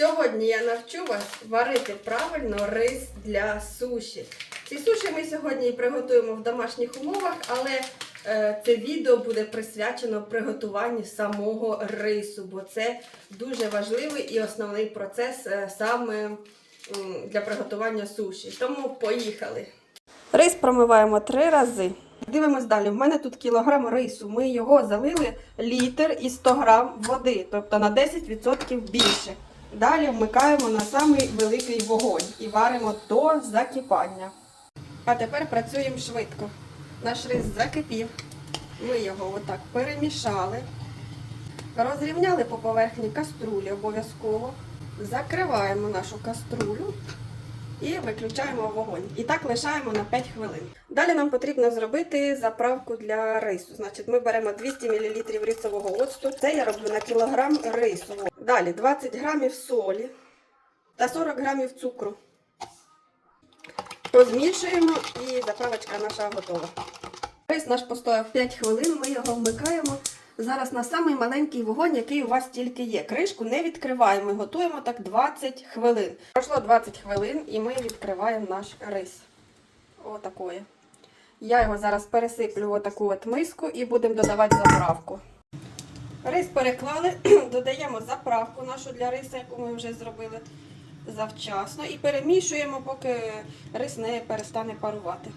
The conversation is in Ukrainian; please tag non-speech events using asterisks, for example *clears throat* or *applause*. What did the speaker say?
Сьогодні я навчу вас варити правильно рис для суші. Ці суші ми сьогодні і приготуємо в домашніх умовах, але е, це відео буде присвячено приготуванню самого рису, бо це дуже важливий і основний процес е, саме для приготування суші. Тому поїхали. Рис промиваємо три рази. Дивимось далі. В мене тут кілограм рису. Ми його залили літр і 100 грам води, тобто на 10% більше. Далі вмикаємо на самий великий вогонь і варимо до закипання. А тепер працюємо швидко. Наш рис закипів. Ми його отак перемішали. Розрівняли по поверхні каструлі обов'язково. Закриваємо нашу каструлю і виключаємо вогонь. І так лишаємо на 5 хвилин. Далі нам потрібно зробити заправку для рису. Значить, ми беремо 200 мл рисового оцту. Це я роблю на кілограм рису. Далі 20 грамів солі та 40 грамів цукру. Розмішуємо і заправочка наша готова. Рис наш постояв 5 хвилин, ми його вмикаємо. Зараз на самий маленький вогонь, який у вас тільки є. Кришку не відкриваємо, готуємо так 20 хвилин. Пройшло 20 хвилин і ми відкриваємо наш рис. Отакої. Я його зараз пересиплю в отаку от миску і будемо додавати заправку. Рис переклали, *clears throat* додаємо заправку нашу для риса, яку ми вже зробили завчасно, і перемішуємо, поки рис не перестане парувати.